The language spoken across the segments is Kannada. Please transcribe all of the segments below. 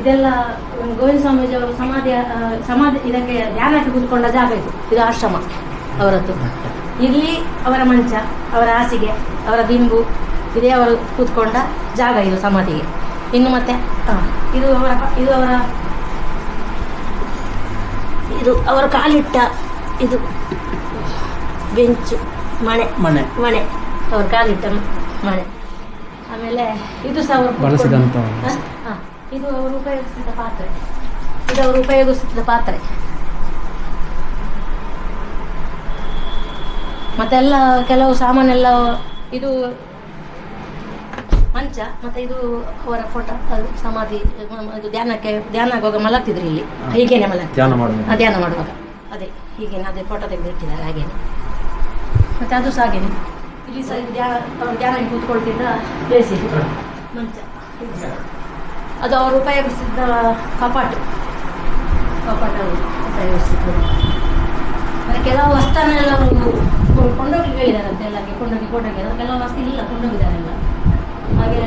ಇದೆಲ್ಲ ಗೋವಿಂದ ಸ್ವಾಮೀಜಿ ಅವರು ಸಮಾಧಿ ಸಮಾಧಿ ಇದಕ್ಕೆ ಧ್ಯಾನಕ್ಕೆ ಕೂತ್ಕೊಂಡ ಜಾಗ ಇದು. ಇದು ಆಶ್ರಮ ಅವರದ್ದು. ಇಲ್ಲಿ ಅವರ ಮಂಚ ಅವರ ಹಾಸಿಗೆ ಅವರ ದಿಂಬು ಇದೇ ಅವರು ಕೂತ್ಕೊಂಡ ಜಾಗ ಇದು ಸಮಾಧಿಗೆ. ಇನ್ನು ಮತ್ತೆ ಇದು ಅವರ ಇದು ಅವರ ಇದು ಅವರ ಕಾಲಿಟ್ಟ ಇದು ಬೆಂಚ್ ಮಣೆ ಮಣೆ. ಮಣೆ. ಅವ್ರ ಕಾಲಿಟ್ಟ ಮಣೆ. ಆಮೇಲೆ ಇದು ಸಹ ಅವರು ಬಳಸಿದಂತ ಹ? ಹ. ಇದು ಅವರು ಉಪಯೋಗಿಸಿದ ಪಾತ್ರೆ. ಇದು ಅವರು ಉಪಯೋಗಿಸಿದ ಪಾತ್ರೆ. ಮತ್ತೆಲ್ಲ ಕೆಲವು ಸಾಮಾನೆಲ್ಲ ಇದು ಮಂಚ ಮತ್ತೆ ಇದು ಅವರ ಫೋಟೋ ಅದು ಸಮಾಧಿ ಇದು ಧ್ಯಾನಕ್ಕೆ ಧ್ಯಾನ ಆಗುವಾಗ ಮಲಗ್ತಿದ್ರು ಇಲ್ಲಿ. ಹೀಗೇನೆ ಮಲಗ್ ಧ್ಯಾನ ಮಾಡುವ ಧ್ಯಾನ ಮಾಡುವಾಗ. ಅದೇ ಹೀಗೇನೆ ಅದೇ ಫೋಟೋ ತೆಗೆದು ಇಟ್ಟಿದ್ದಾರೆ ಹಾಗೇನೆ. ಮತ್ತೆ ಅದು ಸಹ ಹಾಗೇನೆ. ಇಲ್ಲಿ ಸಹ ಧ್ಯಾನ ಧ್ಯಾನಕ್ಕೆ ಕೂತ್ಕೊಳ್ತಿದ್ದ ಪ್ಲೇಸ್ ಇದು ಮಂಚ. ಅದು ಅವರು ಉಪಯೋಗಿಸಿದ್ದ ಕಪಾಟು ಕಪಾಟ. ಅವರು ಉಪಯೋಗಿಸಿದ್ರು ಮತ್ತೆ ಕೆಲವು ವಸ್ತುನೆಲ್ಲ ಕೊಂಡೋಗಿ ಹೇಳಿದಾರಂತೆ ಎಲ್ಲ ಕೊಂಡೋಗಿ ಕೊಂಡೋಗಿ. ಅದು ಕೆಲವು ವಸ್ತು ಇಲ್ಲ ಕೊಂಡೋಗಿದ್ದಾರೆಲ್ಲ. ಹಾಗೆ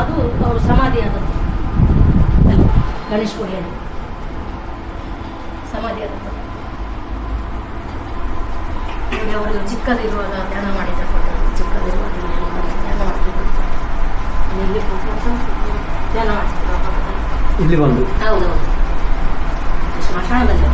ಅದು ಅವರು ಸಮಾಧಿ ಆದದ್ದು ಗಣೇಶ್ ಗುಡಿಯಲ್ಲಿ. ಸಮಾಧಿ ಆದದ್ದು ಅವರು ಚಿಕ್ಕದಿರುವಾಗ ಧ್ಯಾನ ಮಾಡಿದ ಫೋಟೋ ಚಿಕ್ಕದಿರುವಾಗ ಇಲ್ಲಿ ಅವರು ಧ್ಯಾನ ಮಾಡ್ತಿದ್ರು ಇಲ್ಲಿ ಬಂದು ಹೌದೌದು ಸ್ಮಶಾನದಲ್ಲಿ